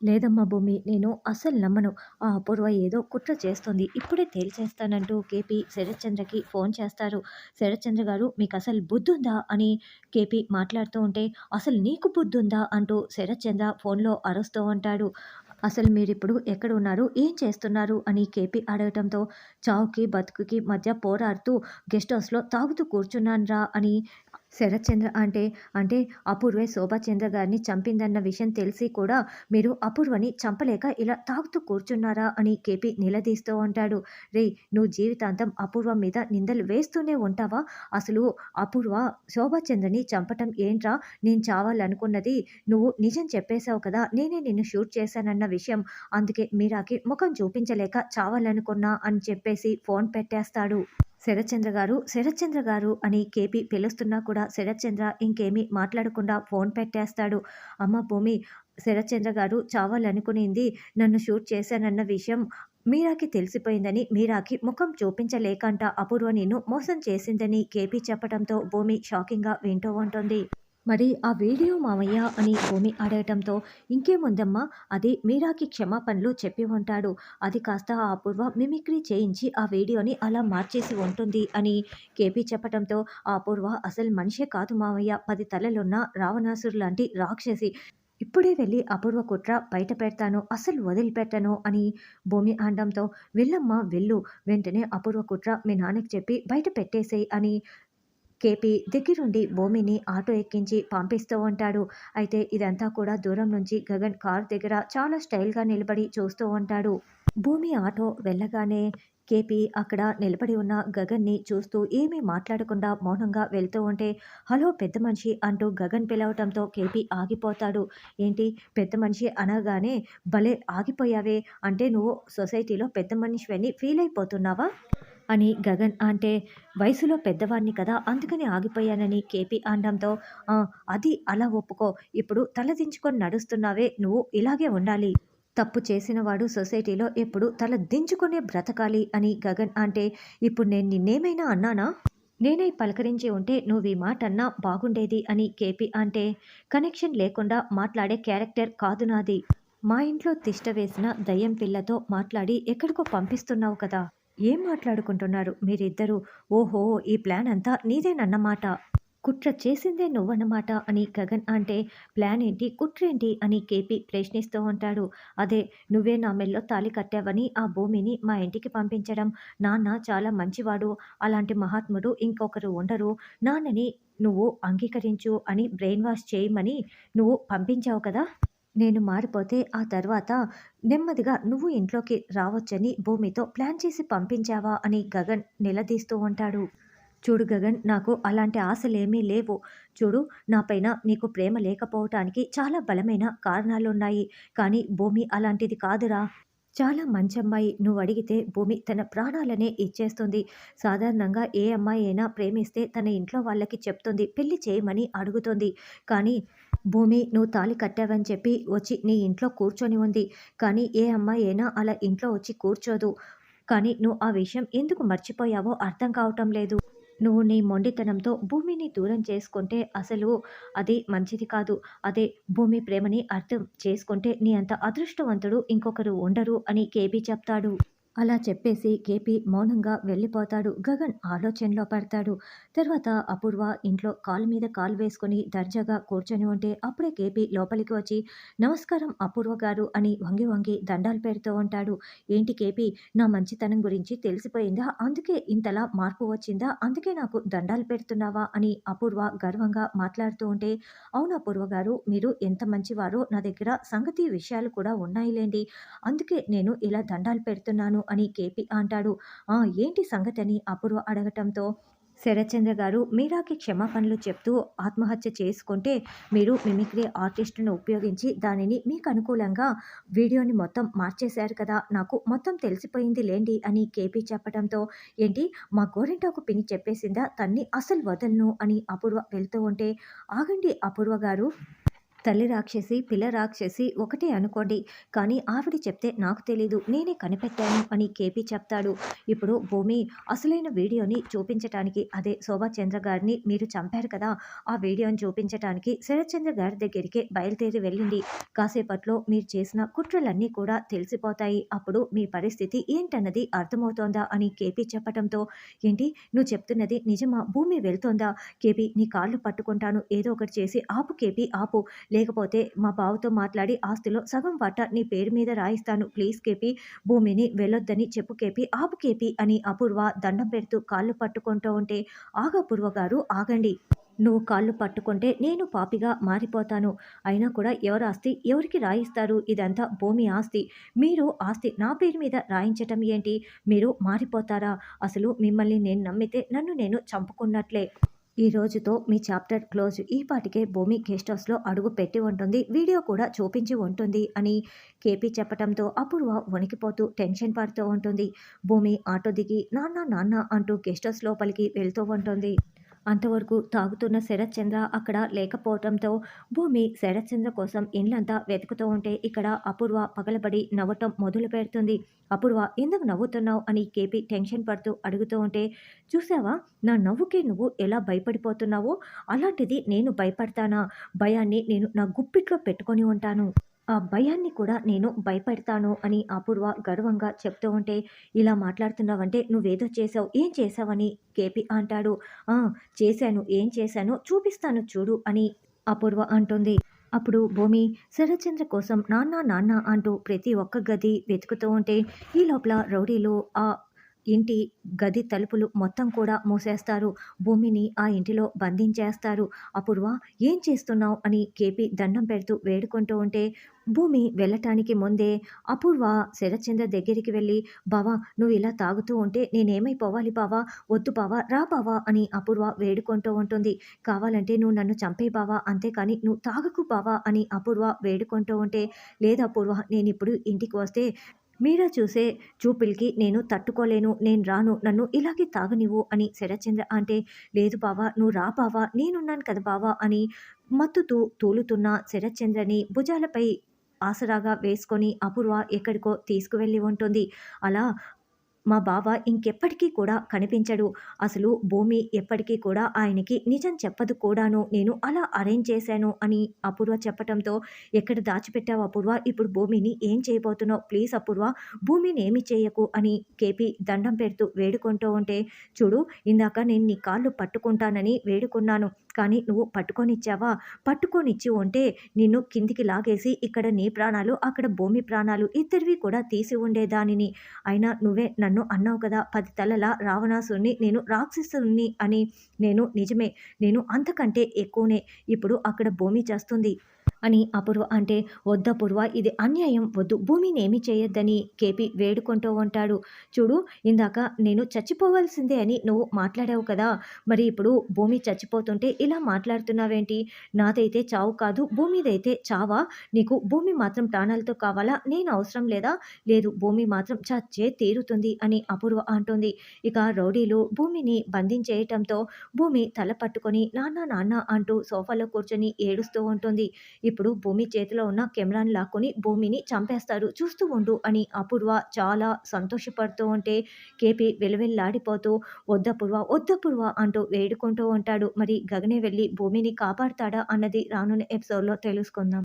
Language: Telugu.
లేదమ్మా భూమి నేను అసలు నమ్మను. ఆ అపూర్వ ఏదో కుట్ర చేస్తుంది ఇప్పుడే తేల్చేస్తానంటూ కేపీ శరత్చంద్రకి ఫోన్ చేస్తారు. శరత్చంద్ర గారు మీకు అసలు బుద్ధుందా? అని కేపీ మాట్లాడుతూ ఉంటే, అసలు నీకు బుద్ధుందా? అంటూ శరత్చంద్ర ఫోన్‌లో అరుస్తూ ఉంటాడు. అసలు మీరిప్పుడు ఎక్కడ ఉన్నారు? ఏం చేస్తున్నారు? అని కేపీ అడగటంతో, చావుకి, బతుకుకి మధ్య పోరాడుతూ గెస్ట్ హౌస్‌లో తాగుతూ కూర్చున్నానురా అని శరత్చంద్ర అంటే, అంటే అపూర్వే శోభాచంద్ర గారిని చంపిందన్న విషయం తెలిసి కూడా మీరు అపూర్వని చంపలేక ఇలా తాగుతూ కూర్చున్నారా? అని కేపీ నిలదీస్తూ ఉంటాడు. రే నువ్వు జీవితాంతం అపూర్వ మీద నిందలు వేస్తూనే ఉంటావా? అసలు అపూర్వ శోభాచంద్రని చంపటం ఏంట్రా? నేను చావాలనుకున్నది నువ్వు నిజం చెప్పేశావు కదా! నేనే నిన్ను షూట్ చేశానన్న విషయం. అందుకే మీరాకి ముఖం చూపించలేక చావాలనుకున్నా అని చెప్పేసి ఫోన్ పెట్టేస్తాడు. శరత్చంద్ర గారు, శరత్చంద్ర గారు అని కేపీ పిలుస్తున్నా కూడా శరత్చంద్ర ఇంకేమీ మాట్లాడకుండా ఫోన్ పెట్టేస్తాడు. అమ్మ భూమి శరత్చంద్ర గారు చావాలనుకునింది నన్ను షూట్ చేశానన్న విషయం మీరాకి తెలిసిపోయిందని, మీరాకి ముఖం చూపించలేకంట అపూర్వ నిన్ను మోసం చేసిందని కేపీ చెప్పడంతో భూమి షాకింగ్‌గా వింటూ ఉంటుంది. మరి ఆ వీడియో మావయ్య అని భూమి అడగటంతో, ఇంకేముందమ్మా అది మీరాకి క్షమాపణలు చెప్పి ఉంటాడు. అది కాస్త ఆ అపూర్వ మిమిక్రీ చేయించి ఆ వీడియోని అలా మార్చేసి ఉంటుంది అని కేపీ చెప్పటంతో, ఆ అపూర్వ అసలు మనిషే కాదు మావయ్య. పది తలలున్న రావణాసురు లాంటి రాక్షసి. ఇప్పుడే వెళ్ళి అపూర్వ కుట్ర బయట పెడతాను. అసలు వదిలిపెట్టను అని భూమి అనడంతో, వెళ్ళమ్మా వెళ్ళు. వెంటనే అపూర్వ కుట్ర మీ నాన్నకి చెప్పి బయట పెట్టేసేయ్ అని కేపీ దగ్గరుండి భూమిని ఆటో ఎక్కించి పంపిస్తూ ఉంటాడు. అయితే ఇదంతా కూడా దూరం నుంచి గగన్ కారు దగ్గర చాలా స్టైల్‌గా నిలబడి చూస్తూ ఉంటాడు. భూమి ఆటో వెళ్ళగానే కేపీ అక్కడ నిలబడి ఉన్న గగన్‌ని చూస్తూ ఏమీ మాట్లాడకుండా మౌనంగా వెళ్తూ ఉంటే, హలో పెద్ద మనిషి అంటూ గగన్ పిలవటంతో కేపీ ఆగిపోతాడు. ఏంటి పెద్ద మనిషి అనగానే భలే ఆగిపోయావే! అంటే నువ్వు సొసైటీలో పెద్ద మనిషివని ఫీల్ అయిపోతున్నావా? అని గగన్ అంటే, వయసులో పెద్దవాడిని కదా! అందుకని ఆగిపోయానని కేపీ అనడంతో, అది అలా ఒప్పుకో. ఇప్పుడు తలదించుకొని నడుస్తున్నావే నువ్వు ఇలాగే ఉండాలి. తప్పు చేసినవాడు సొసైటీలో ఎప్పుడు తల దించుకునే బ్రతకాలి అని గగన్ అంటే, ఇప్పుడు నేను నిన్నేమైనా అన్నానా? నేనే పలకరించి ఉంటే నువ్వు ఈ మాట అన్నా బాగుండేది అని కేపీ అంటే, కనెక్షన్ లేకుండా మాట్లాడే క్యారెక్టర్ కాదు నాది. మా ఇంట్లో తిష్ట వేసిన దయ్యం పిల్లతో మాట్లాడి ఎక్కడికో పంపిస్తున్నావు కదా! ఏం మాట్లాడుకుంటున్నారు మీరిద్దరూ? ఓహో! ఈ ప్లాన్ అంతా నీదేనన్నమాట. కుట్ర చేసిందే నువ్వన్నమాట అని గగన్ అంటే, ప్లాన్ ఏంటి? కుట్రేంటి? అని కేపీ ప్రశ్నిస్తూ ఉంటాడు. అదే నువ్వే నా మెల్లో తాళి కట్టావని ఆ భూమిని మా ఇంటికి పంపించడం. నాన్న చాలా మంచివాడు. అలాంటి మహాత్ముడు ఇంకొకరు ఉండరు. నాన్నని నువ్వు అంగీకరించు అని బ్రెయిన్ వాష్ చేయమని నువ్వు పంపించావు కదా! నేను మారిపోతే ఆ తర్వాత నెమ్మదిగా నువ్వు ఇంట్లోకి రావచ్చని భూమితో ప్లాన్ చేసి పంపించావా? అని గగన్ నిలదీస్తూ ఉంటాడు. చూడు గగన్ నాకు అలాంటి ఆశలేమీ లేవు. చూడు నాపైన నీకు ప్రేమ లేకపోవటానికి చాలా బలమైన కారణాలున్నాయి. కానీ భూమి అలాంటిది కాదురా! చాలా మంచి అమ్మాయి నువ్వు అడిగితే భూమి తన ప్రాణాలనే ఇచ్చేస్తుంది. సాధారణంగా ఏ అమ్మాయి అయినా ప్రేమిస్తే తన ఇంట్లో వాళ్ళకి చెప్తుంది. పెళ్ళి చేయమని అడుగుతుంది. కానీ భూమి నువ్వు తాళి కట్టావని చెప్పి వచ్చి నీ ఇంట్లో కూర్చొని ఉంది. కానీ ఏ అమ్మాయి అయినా అలా ఇంట్లో వచ్చి కూర్చోదు. కానీ నువ్వు ఆ విషయం ఎందుకు మర్చిపోయావో అర్థం కావటం లేదు. నువ్వు నీ మొండితనంతో భూమిని దూరం చేసుకుంటే అసలు అది మంచిది కాదు. అదే భూమి ప్రేమని అర్థం చేసుకుంటే నీ అంత అదృష్టవంతుడు ఇంకొకరు ఉండరు అని కేబీ చెప్తాడు. అలా చెప్పేసి కేపీ మౌనంగా వెళ్ళిపోతాడు. గగన్ ఆలోచనలో పడతాడు. తర్వాత అపూర్వ ఇంట్లో కాలు మీద కాలు వేసుకొని దర్జాగా కూర్చొని ఉంటే అప్పుడే కేపీ లోపలికి వచ్చి, నమస్కారం అపూర్వ గారు అని వంగి వంగి దండాలు పెడుతూ ఉంటాడు. ఏంటి కేపీ నా మంచితనం గురించి తెలిసిపోయిందా? అందుకే ఇంతలా మార్పు వచ్చిందా? అందుకే నాకు దండాలు పెడుతున్నావా? అని అపూర్వ గర్వంగా మాట్లాడుతూ ఉంటే, అవును అపూర్వ గారు మీరు ఎంత మంచివారో నా దగ్గర సంగతి విషయాలు కూడా ఉన్నాయిలెండి. అందుకే నేను ఇలా దండాలు పెడుతున్నాను అని కేపీ అంటాడు. ఆ! ఏంటి సంగతని అపూర్వ అడగటంతో, శరత్చంద్ర గారు మీరాకి క్షమాపణలు చెప్తూ ఆత్మహత్య చేసుకుంటే మీరు మిమిక్రీ ఆర్టిస్ట్‌ను ఉపయోగించి దానిని మీకు అనుకూలంగా వీడియోని మొత్తం మార్చేశారు కదా! నాకు మొత్తం తెలిసిపోయింది లేండి అని కేపీ చెప్పటంతో, ఏంటి మా గోరింటాకు పిన్ని చెప్పేసిందా? తన్ని అసలు వదలను అని అపూర్వ వెళ్తూ ఉంటే, ఆగండి అపూర్వ గారు తల్లి రాక్షసి పిల్ల రాక్షసి ఒకటే అనుకోండి. కానీ ఆవిడ చెప్తే నాకు తెలీదు. నేనే కనిపెట్టాను అని కేపీ చెప్తాడు. ఇప్పుడు భూమి అసలైన వీడియోని చూపించటానికి అదే శోభాచంద్ర గారిని మీరు చంపారు కదా ఆ వీడియోని చూపించటానికి శరత్చంద్ర గారి దగ్గరికి బయలుదేరి వెళ్ళింది. కాసేపట్లో మీరు చేసిన కుట్రలన్నీ కూడా తెలిసిపోతాయి. అప్పుడు మీ పరిస్థితి ఏంటన్నది అర్థమవుతోందా అని కేపీ చెప్పటంతో ఏంటి? నువ్వు చెప్తున్నది నిజమా? భూమి వెళ్తోందా? కేపీ నీ కాళ్ళు పట్టుకుంటాను. ఏదో ఒకటి చేసి ఆపు కేపీ ఆపు. లేకపోతే మా బావతో మాట్లాడి ఆస్తిలో సగం వాట నీ పేరు మీద రాయిస్తాను. ప్లీజ్ కేపీ భూమిని వెళ్ళొద్దని చెప్పు కేపీ ఆపు కేపీ అని అపూర్వ దండం పెడుతూ కాళ్ళు పట్టుకుంటూ ఉంటే ఆగపూర్వ గారు ఆగండి. నువ్వు కాళ్ళు పట్టుకుంటే నేను పాపిగా మారిపోతాను. అయినా కూడా ఎవరు ఆస్తి ఎవరికి రాయిస్తారు? ఇదంతా భూమి ఆస్తి. మీరు ఆస్తి నా పేరు మీద రాయించటం ఏంటి? మీరు మారిపోతారా? అసలు మిమ్మల్ని నేను నమ్మితే నన్ను నేను చంపుకున్నట్లే. ఈ రోజుతో మీ చాప్టర్ క్లోజ్. ఈ పాటికే భూమి గెస్ట్ హౌస్లో అడుగు పెట్టి ఉంటుంది వీడియో కూడా చూపించి ఉంటుంది అని కేపీ చెప్పడంతో అపూర్వ వణికిపోతూ టెన్షన్ పడుతూ ఉంటుంది. భూమి ఆటో దిగి నాన్న నాన్న అంటూ గెస్ట్ హౌస్ లోపలికి వెళ్తూ ఉంటుంది. అంతవరకు తాగుతున్న శరత్చంద్ర అక్కడ లేకపోవడంతో భూమి శరత్చంద్ర కోసం ఇండ్లంతా వెతుకుతూ ఉంటే ఇక్కడ అపూర్వ పగలబడి నవ్వటం మొదలు పెడుతుంది. అపూర్వ ఎందుకు నవ్వుతున్నావు? అని కేపీ టెన్షన్ పడుతూ అడుగుతూ ఉంటే చూసావా? నా నవ్వుకి నువ్వు ఎలా భయపడిపోతున్నావో? అలాంటిది నేను భయపడతానా? భయాన్ని నేను నా గుప్పిట్లో పెట్టుకొని ఉంటాను. ఆ భయాన్ని కూడా నేను భయపెడతాను అని అపూర్వ గర్వంగా చెప్తూ ఉంటే ఇలా మాట్లాడుతున్నావంటే నువ్వేదో చేసావు ఏం చేసావని కేపీ అంటాడు. ఆ చేశాను ఏం చేశానో చూపిస్తాను చూడు అని అపూర్వ అంటుంది. అప్పుడు భూమి శరచంద్ర కోసం నాన్న నాన్న అంటూ ప్రతి ఒక్క గది వెతుకుతూ ఉంటే ఈ లోపల రౌడీలు ఆ ఇంటి గది తలుపులు మొత్తం కూడా మూసేస్తారు. భూమిని ఆ ఇంటిలో బంధించేస్తారు. అపూర్వ ఏం చేస్తున్నావు? అని కేపీ దండం పెడుతూ వేడుకుంటూ ఉంటే భూమి వెళ్ళటానికి ముందే అపూర్వ శరత్చంద్ర దగ్గరికి వెళ్ళి బావా నువ్వు ఇలా తాగుతూ ఉంటే నేనేమైపోవాలి బావా? వద్దు బావా రా బావా అని అపూర్వ వేడుకుంటూ ఉంటుంది. కావాలంటే నువ్వు నన్ను చంపే బావా అంతేకాని నువ్వు తాగకు బావా అని అపూర్వ వేడుకుంటూ ఉంటే లేదా అపూర్వ నేను ఇప్పుడు ఇంటికి వస్తే మీరా చూసే చూపులకి నేను తట్టుకోలేను నేను రాను నన్ను ఇలాగే తాగనివ్వు అని శరచంద్ర అంటే లేదు బావా నువ్వు రా బావా నేనున్నాను కదా బావా అని మత్తుతూ తూలుతున్న శరత్చంద్రని భుజాలపై ఆసరాగా వేసుకొని అపూర్వ ఎక్కడికో తీసుకువెళ్ళి ఉంటుంది. అలా మా బావ ఇంకెప్పటికీ కూడా కనిపించడు. అసలు భూమి ఎప్పటికీ కూడా ఆయనకి నిజం చెప్పదు కూడాను. నేను అలా అరేంజ్ చేశాను అని అపూర్వ చెప్పటంతో ఎక్కడ దాచిపెట్టావు అపూర్వ? ఇప్పుడు భూమిని ఏం చేయబోతున్నావు? ప్లీజ్ అపూర్వ భూమిని ఏమి చేయకు అని కేపీ దండం పెడుతూ వేడుకుంటూ ఉంటే చూడు ఇందాక నేను నీ కాళ్ళు పట్టుకుంటానని వేడుకున్నాను. కానీ నువ్వు పట్టుకొనిచ్చావా? పట్టుకొనిచ్చి ఉంటే నిన్ను కిందికి లాగేసి ఇక్కడ నీ ప్రాణాలు అక్కడ భూమి ప్రాణాలు ఇద్దరివి కూడా తీసి ఉండేదానిని. అయినా నువ్వే నన్ను అన్నావు కదా పది తలల రావణాసుని నేను రాక్షసుని అని. నేను నిజమే నేను అంతకంటే ఎక్కువనే. ఇప్పుడు అక్కడ భూమి చేస్తుంది. అని అపూర్వ అంటే వద్దపూర్వ ఇది అన్యాయం వద్దు. భూమిని ఏమి చేయొద్దని కేపీ వేడుకుంటూ ఉంటాడు. చూడు ఇందాక నేను చచ్చిపోవాల్సిందే అని నువ్వు మాట్లాడావు కదా. మరి ఇప్పుడు భూమి చచ్చిపోతుంటే ఇలా మాట్లాడుతున్నావేంటి? నాదైతే చావు కాదు భూమిదైతే చావా? నీకు భూమి మాత్రం ప్రాణాలతో కావాలా? నేను అవసరం లేదా? లేదు భూమి మాత్రం చచ్చే తీరుతుంది అని అపూర్వ అంటుంది. ఇక రౌడీలు భూమిని బంధించేయటంతో భూమి తల పట్టుకొని నాన్న నాన్న అంటూ సోఫాలో కూర్చొని ఏడుస్తూ ఉంటుంది. ఇప్పుడు భూమి చేతిలో ఉన్న కెమెరాని లాక్కొని భూమిని చంపేస్తారు చూస్తూ ఉండు అని అపూర్వ చాలా సంతోషపడుతూ ఉంటే కేపీ వెలువెల్లాడిపోతూ వద్దపూర్వ వద్దపూర్వ అంటూ వేడుకుంటూ ఉంటాడు. మరి గగనే వెళ్ళి భూమిని కాపాడుతాడా అన్నది రానున్న ఎపిసోడ్లో తెలుసుకుందాం.